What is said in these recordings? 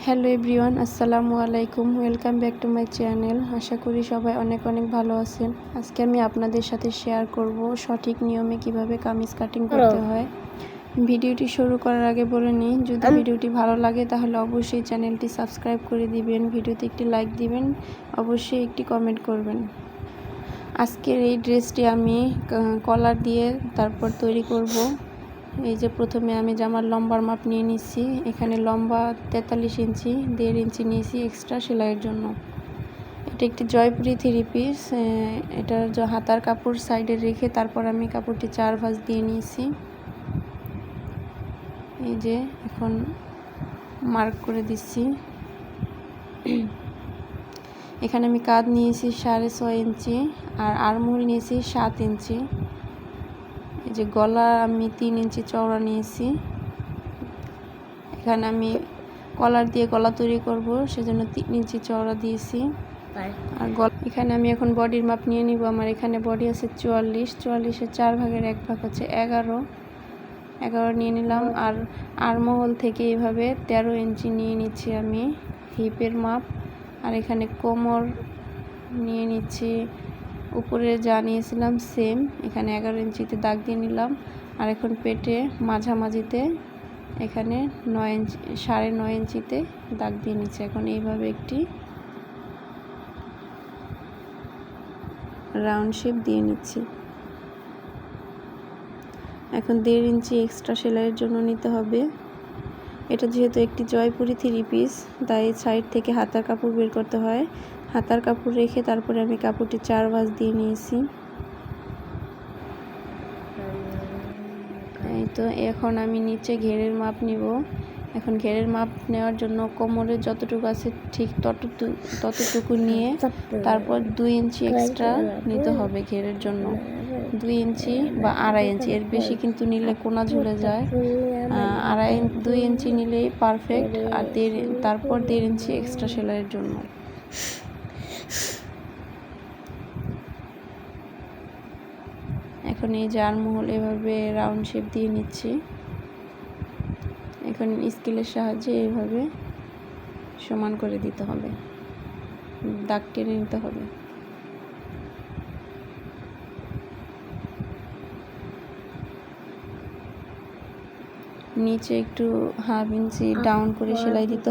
Hello everyone আসসালামু আলাইকুম welcome back to my channel আশা করি সবাই অনেক অনেক ভালো আছেন। আজকে আমি আপনাদের সাথে শেয়ার করব সঠিক নিয়মে কীভাবে কামিজ কাটিং করতে হয়। ভিডিওটি শুরু করার আগে বলে নিই যদি ভিডিওটি ভালো লাগে তাহলে অবশ্যই চ্যানেলটি সাবস্ক্রাইব করে দিবেন ভিডিওতে একটি লাইক দিবেন অবশ্যই একটি কমেন্ট করবেন। আজকের এই ড্রেসটি আমি কলার দিয়ে তারপর তৈরি করব। এই যে প্রথমে আমি জামার লম্বার মাপ নিয়ে নিচ্ছি, এখানে লম্বা তেতাল্লিশ ইঞ্চি, দেড় ইঞ্চি নিয়েছি এক্সট্রা সেলাইয়ের জন্য। এটা একটি জয়পুরি থ্রি পিস এটার হাতার কাপড় সাইডে রেখে তারপর আমি কাপড়টি চার ভাঁজ দিয়ে নিয়েছি। এই যে এখন মার্ক করে দিচ্ছি। এখানে আমি কাঁধ নিয়েছি সাড়ে ছয় ইঞ্চি আর আরমোল নিয়েছি সাত ইঞ্চি। যে গলা আমি তিন ইঞ্চি চওড়া নিয়েছি। এখানে আমি কলার দিয়ে গলা তৈরি করব সেজন্য তিন ইঞ্চি চওড়া দিয়েছি। আর গলা এখানে আমি এখন বডির মাপ নিয়ে নিব। আমার এখানে বডি আছে চুয়াল্লিশ চুয়াল্লিশের চার ভাগের এক ভাগ হচ্ছে এগারো। এগারো নিয়ে নিলাম। আর আরমহল থেকে এইভাবে তেরো ইঞ্চি নিয়ে নিচ্ছি আমি হিপের মাপ। আর এখানে কোমর নিয়ে নিচ্ছি উপরে যা নিয়েছিলাম সেম এখানে এগারো ইঞ্চিতে দাগ দিয়ে নিলাম। আর এখন পেটে মাঝামাঝিতে এখানে নয় ইঞ্চি, সাড়ে নয় ইঞ্চিতে দাগ দিয়ে নিচ্ছে। এখন এইভাবে একটি রাউন্ড শেপ দিয়ে নিচ্ছি। এখন দেড় ইঞ্চি এক্সট্রা সেলাইয়ের জন্য নিতে হবে। এটা যেহেতু একটি জয়পুরি থ্রি পিস তাই সাইড থেকে হাতার কাপড় বের করতে হয়। হাতার কাপড় রেখে তারপরে আমি কাপড়টি চার ভাঁজ দিয়ে নিয়েছি। এই তো, এখন আমি নিচে ঘেরের মাপ নিব। এখন ঘেরের মাপ নেওয়ার জন্য কোমরের যতটুকু আছে ঠিক ততটুকু ততটুকু নিয়ে তারপর দুই ইঞ্চি এক্সট্রা নিতে হবে ঘেরের জন্য। দুই ইঞ্চি বা আড়াই ইঞ্চি, এর বেশি কিন্তু নিলে কোনা ঝুলে যায়। আড়াই দুই ইঞ্চি নিলেই পারফেক্ট আর দেড় তারপর দেড় ইঞ্চি এক্সট্রা সেলাইয়ের জন্য। এখন এই যে আরমহল এভাবে রাউন্ড শেপ দিয়ে নিচ্ছি। এখন স্কেলের সাহায্যে এইভাবে সমান করে দিতে হবে। দাগ টেনে নিতে হবে। নিচে একটু হাফ ইঞ্চি ডাউন করে সেলাই দিতে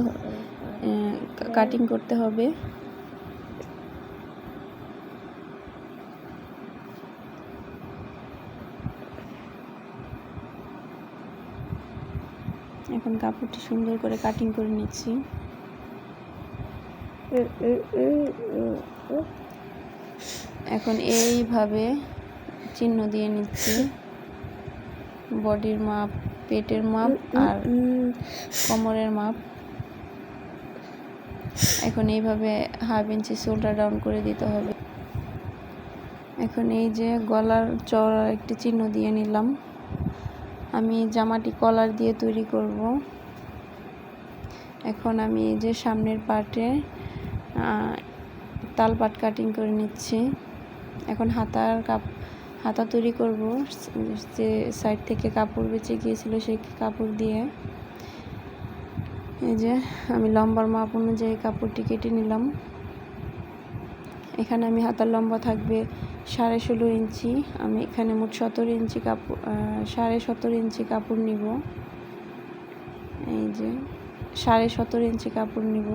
কাটিং করতে হবে। এখন কাপড়টি সুন্দর করে কাটিং করে নিচ্ছি। এখন এইভাবে চিহ্ন দিয়ে নিচ্ছি। বডির মাপ, পেটের মাপ আর কোমরের মাপ। এখন এইভাবে হাফ ইঞ্চি শোল্ডার ডাউন করে দিতে হবে। এখন এই যে গলার চওড়ার একটি চিহ্ন দিয়ে নিলাম। আমি জামাটি কলার দিয়ে তৈরি করব। এখন আমি এই যে সামনের পার্টে তাল পাট কাটিং করে নিচ্ছি। এখন হাতার কাপ, হাতা তৈরি করব। যে সাইড থেকে কাপড় বেঁচে গিয়েছিল সেই কাপড় দিয়ে। এই যে আমি লম্বার মাপ অনুযায়ী কাপড়টি কেটে নিলাম। এখানে আমি হাতার লম্বা থাকবে সাড়ে ষোলো ইঞ্চি। আমি এখানে মোট সতেরো ইঞ্চি কাপড় সাড়ে সতেরো ইঞ্চি কাপড় নিব। এই যে, সাড়ে সতেরো ইঞ্চি কাপড় নিব।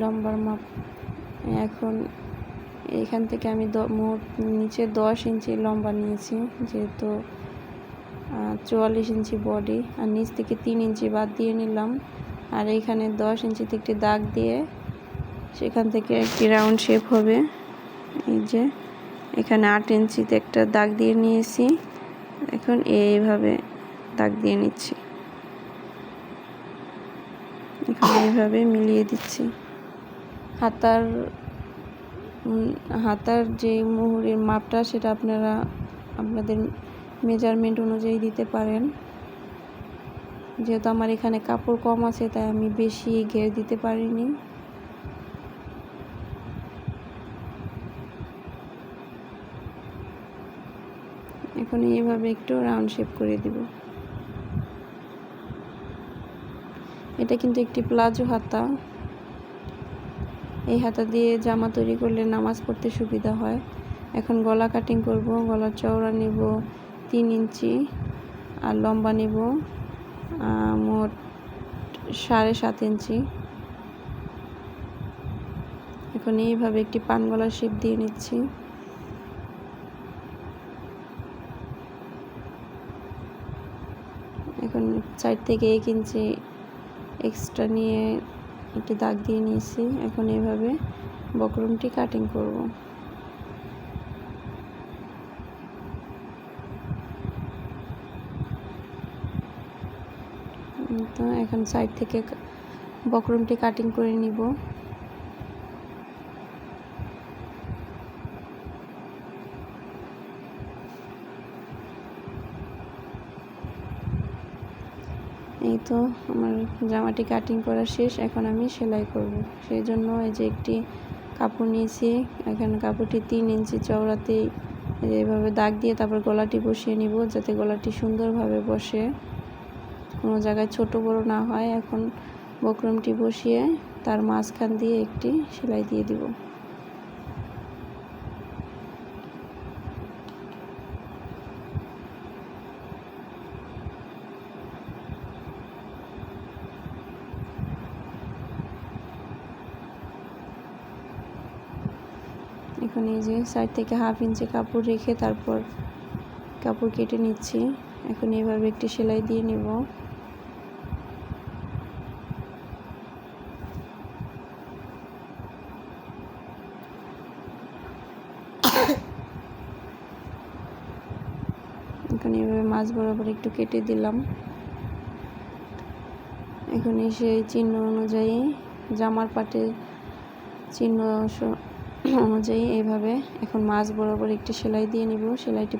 লম্বার মাপ, এখন এখান থেকে আমি মোট নিচে দশ ইঞ্চি লম্বা নিয়েছি, যেহেতু চুয়াল্লিশ ইঞ্চি বডি, আর নিচ থেকে তিন ইঞ্চি বাদ দিয়ে নিলাম। আর এইখানে দশ ইঞ্চিতে একটি দাগ দিয়ে সেখান থেকে একটি রাউন্ড শেপ হবে। এই যে, এখানে আট ইঞ্চিতে একটা দাগ দিয়ে নিয়েছি। এখন এইভাবে দাগ দিয়ে নিচ্ছি। এখানে এইভাবে মিলিয়ে দিচ্ছি। হাতার হাতার যে মুহুরের মাপটা, সেটা আপনারা, আপনাদের মেজারমেন্ট অনুযায়ী দিতে পারেন। যেহেতু আমার এখানে কাপড় কম আছে, তাই আমি বেশি ঘের দিতে পারিনি। এখন এইভাবে একটু রাউন্ড শেপ করে দিব। এটা কিন্তু একটি প্লাজো হাতা। এই হাতা দিয়ে জামা তৈরি করলে নামাজ পড়তে সুবিধা হয়। এখন গলা কাটিং করব, গলার চওড়া নেব তিন ইঞ্চি আর লম্বা নেব। মোট সাড়ে সাত ইঞ্চি। এখন এইভাবে একটি পান গলার শেপ দিয়ে নিচ্ছি। এখন সাইড থেকে এক ইঞ্চি এক্সট্রা নিয়ে একটি দাগ দিয়ে নিয়েছি। এখন এইভাবে বকরমটি কাটিং করব। তো এখন সাইড থেকে বকরমটি কাটিং করে নিব। এই তো আমার জামাটি কাটিং করা শেষ, এখন আমি সেলাই করব। সেই জন্য এই যে একটি কাপড় নিয়েছি, এখানে কাপড়টি তিন ইঞ্চি চওড়াতে এইভাবে দাগ দিয়ে তারপর গলাটি বসিয়ে নিব, যাতে গলাটি সুন্দরভাবে বসে। কোনো জায়গায় ছোট বড় না হয়, এখন বক্রমটি বসিয়ে তার মাঝখান দিয়ে একটি সেলাই দিয়ে দিব। এখন এই যে সাইড থেকে হাফ ইঞ্চি কাপড় রেখে তারপর কাপড় কেটে নিচ্ছি। এখন এইভাবে একটি সেলাই দিয়ে নেব এখন এইভাবে মাছ বরাবর একটু কেটে দিলাম। এখন এসে চিহ্ন অনুযায়ী জামার পাটে চিহ্ন অনুযায়ী এইভাবে এখন মাছ বরাবর একটি সেলাই দিয়ে নিব। সেলাইটি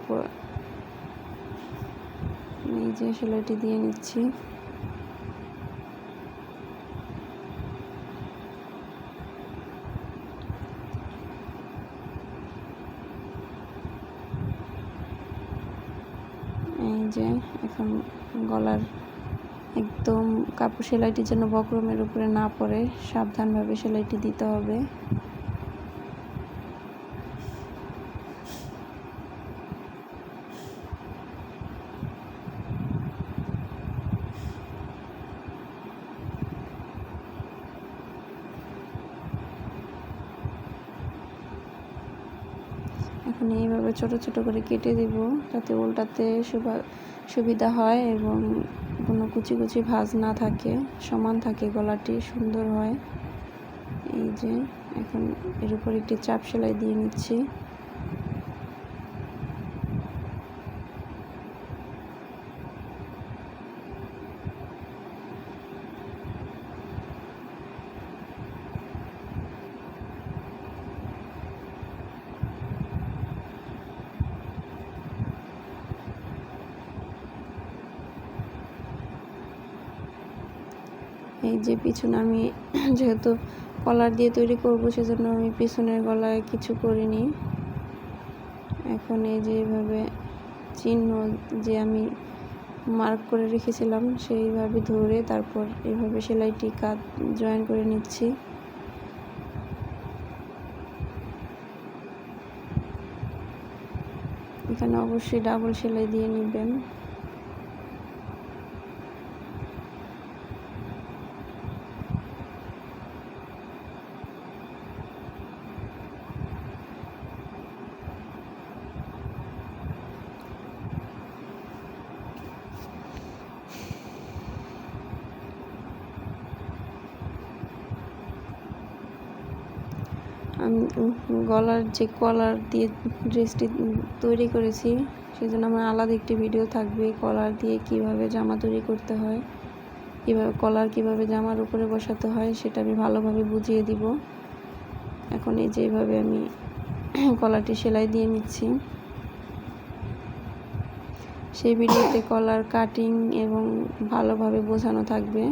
এই যে সেলাইটি দিয়ে নিচ্ছি এই যে এখন গলার একদম কাপড় সেলাইটি যেন বক্রমের উপরে না পড়ে সাবধানভাবে সেলাইটি দিতে হবে। এখন এইভাবে ছোট ছোট করে কেটে দেব যাতে উল্টাতে সুবিধা হয় এবং কোনো কুচি কুচি ভাজ না থাকে, সমান থাকে, গলাটি সুন্দর হয়। এই যে, এখন এর উপর একটি চাপ সেলাই দিয়ে নিচ্ছি। যে পিছনে আমি যেহেতু কলার দিয়ে তৈরি করব, সেজন্য আমি পিছনের গলায় কিছু করিনি। এখন এই যে এভাবে চিহ্ন যে আমি মার্ক করে রেখেছিলাম, সেইভাবে ধরে তারপর এইভাবে সেলাইটি কাজ জয়েন করে নিচ্ছি। এখানে অবশ্যই ডাবল সেলাই দিয়ে নেবেন। গলার যে কলার দিয়ে ড্রেসটি তৈরি করেছি, সেজন্য আমার আলাদা একটি ভিডিও থাকবে, কলার দিয়ে কীভাবে জামা তৈরি করতে হয়, কীভাবে, কলার কীভাবে জামার উপরে বসাতে হয়, সেটা আমি ভালোভাবে বুঝিয়ে দিব। এখন এই যেভাবে আমি কলারটি সেলাই দিয়ে নিচ্ছি। সেই ভিডিওতে কলার কাটিং এবং ভালোভাবে বোঝানো থাকবে।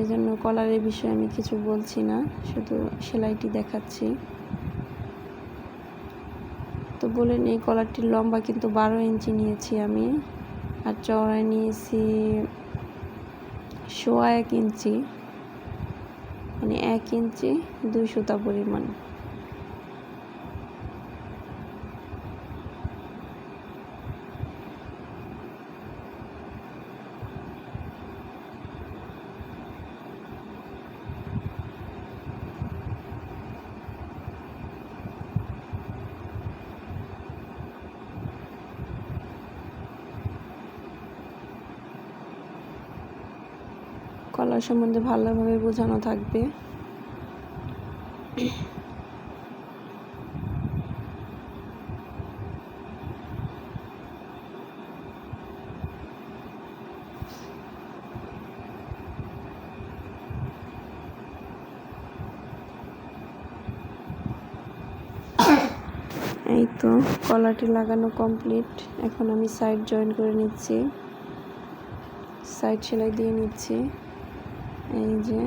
সেজন্য কলারের বিষয়ে আমি কিছু বলছি না, শুধু সেলাইটি দেখাচ্ছি। তো বলে নিই কলারটির লম্বা কিন্তু বারো ইঞ্চি নিয়েছি আমি, আর চওড়ায় নিয়েছি সোয়া এক ইঞ্চি মানে এক ইঞ্চি দুই সুতা পরিমাণ। কলার সম্বন্ধে ভালোভাবে বোঝানো থাকবে। এই তো কলারটি লাগানো কমপ্লিট। এখন আমি সাইড জয়েন করে নিচ্ছি। সাইড সেলাই দিয়ে নিচ্ছি। এই যে।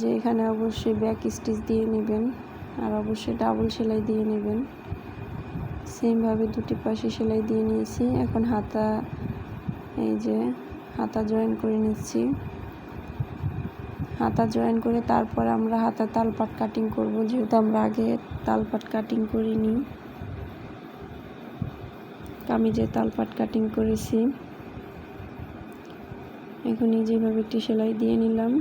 যে এখানে অবশ্যই ব্যাক স্টিচ দিয়ে নেবেন আর অবশ্যই ডাবল সেলাই দিয়ে নেবেন। সেমভাবে দুটি পাশে সেলাই দিয়ে নিয়েছি। এখন হাতা, এই যে হাতা জয়েন করে নিচ্ছি। হাতা জয়েন করে তারপর আমরা হাতা তালপাট কাটিং করব। যেহেতু আমরা আগে তালপাট কাটিং করিনি। কামিজে তালপাট কাটিং করেছি এখন যেভাবে একটি সেলাই দিয়ে নিলাম,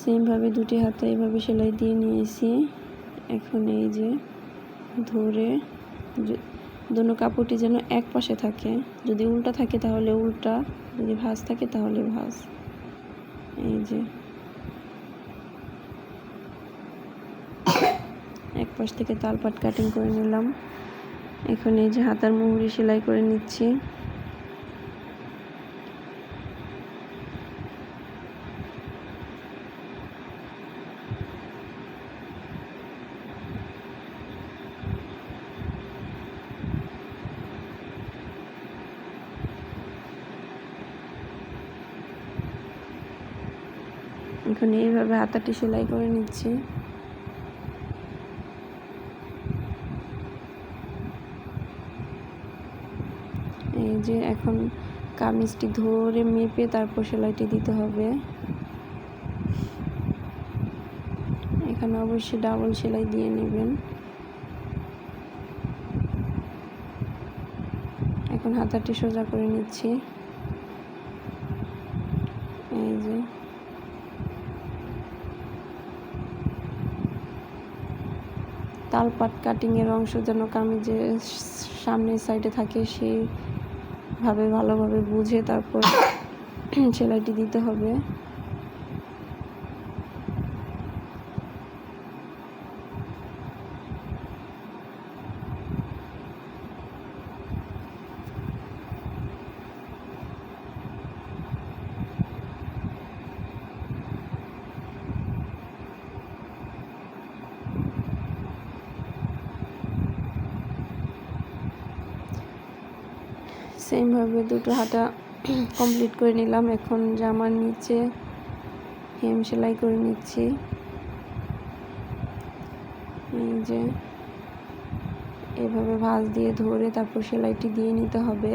সেমভাবে দুটি হাতে এইভাবে সেলাই দিয়ে নিয়েছি। এখন এই যে ধরে দুনো কাপড়টি যেন এক পাশে থাকে, যদি উল্টা থাকে তাহলে উল্টা, যদি ভাঁজ থাকে তাহলে ভাঁজ। এই যে। এক পাশ থেকে তালপাট কাটিং করে নিলাম। এখন এই যে হাতার মুহুরি সেলাই করে নিচ্ছি। এখন এইভাবে হাতাটি সেলাই করে নিচ্ছি। এই যে এখন কামিজটি ধরে মেপে তারপর সেলাইটি দিতে হবে। এখানে অবশ্যই ডাবল সেলাই দিয়ে নেবেন। এখন হাতাটি সোজা করে নিচ্ছি এই যে তালপাট কাটিংয়ের অংশ যেন আমি যে সামনের সাইডে থাকে সেইভাবে ভালোভাবে বুঝে তারপর সেলাইটি দিতে হবে। সেমভাবে দুটো হাতা কমপ্লিট করে নিলাম। এখন জামার নিচে হেম সেলাই করে নিচ্ছি। এই যে, এভাবে ভাঁজ দিয়ে ধরে তারপর সেলাইটি দিয়ে নিতে হবে।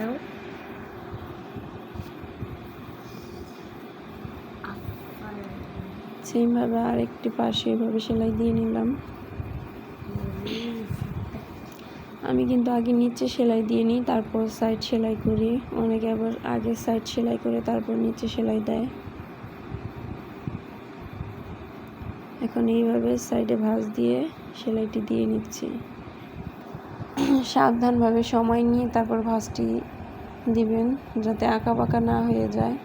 দুটো সেমভাবে আরেকটি পাশে এভাবে সেলাই দিয়ে নিলাম। আমি কিন্তু আগে নিচে সেলাই দিয়ে নিই, তারপর সাইড সেলাই করি। অনেকে আবার আগে সাইড সেলাই করে তারপর নিচে সেলাই দেয়। এখন এইভাবে সাইডে ভাঁজ দিয়ে সেলাইটি দিয়ে নিচ্ছি। সাবধানভাবে সময় নিয়ে তারপর ভাঁজটি দিবেন যাতে আঁকা বাঁকা না হয়ে যায়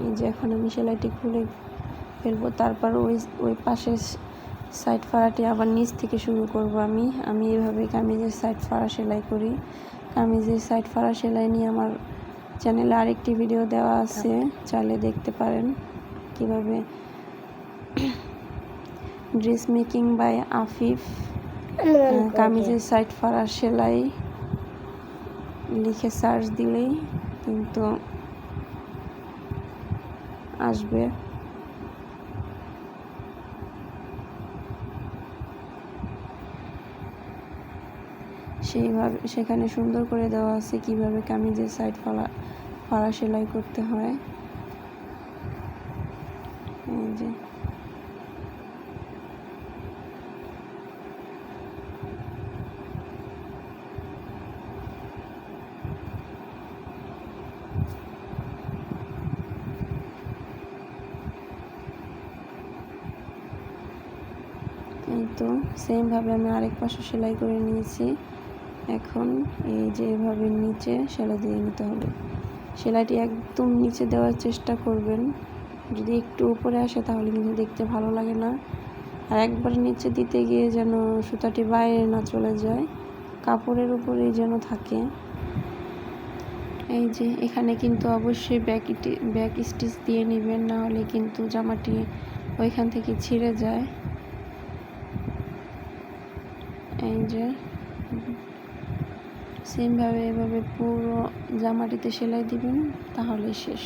এই যে এখন আমি সেলাইটি খুলে ফেলব। তারপর ওই ওই পাশের সাইড ফাড়াটি আবার নিচ থেকে শুরু করব আমি। আমি এভাবে কামিজের সাইড ফাড়া সেলাই করি। কামিজের সাইড ফাড়া সেলাই নিয়ে আমার চ্যানেলে আরেকটি ভিডিও দেওয়া আছে। চাইলে দেখতে পারেন কীভাবে ড্রেস মেকিং বাই আফিফ কামিজের সাইড ফাড়া সেলাই লিখে সার্চ দিলেই কিন্তু আসবে। সেইভাবে, সেখানে সুন্দর করে দেওয়া আছে কীভাবে কামিজের সাইড ফলা ফাড়া সেলাই করতে হয় এই যে এই তো সেমভাবে আমি আরেক পাশে সেলাই করে নিয়েছি। এখন এই যে এভাবে নিচে সেলাই দিয়ে নিতে হবে। সেলাইটি একদম নিচে দেওয়ার চেষ্টা করবেন। যদি একটু উপরে আসে তাহলে কিন্তু দেখতে ভালো লাগে না। আর একবার নিচে দিতে গিয়ে যেন সুতাটি বাইরে না চলে যায়, কাপড়ের উপরেই যেন থাকে। এই যে এখানে কিন্তু অবশ্যই ব্যাক ব্যাক স্টিচ দিয়ে নেবেন, না হলে কিন্তু জামাটি ওইখান থেকে ছিঁড়ে যায়। এই সেমভাবে এভাবে পুরো জামাটিতে সেলাই দিবেন তাহলে শেষ।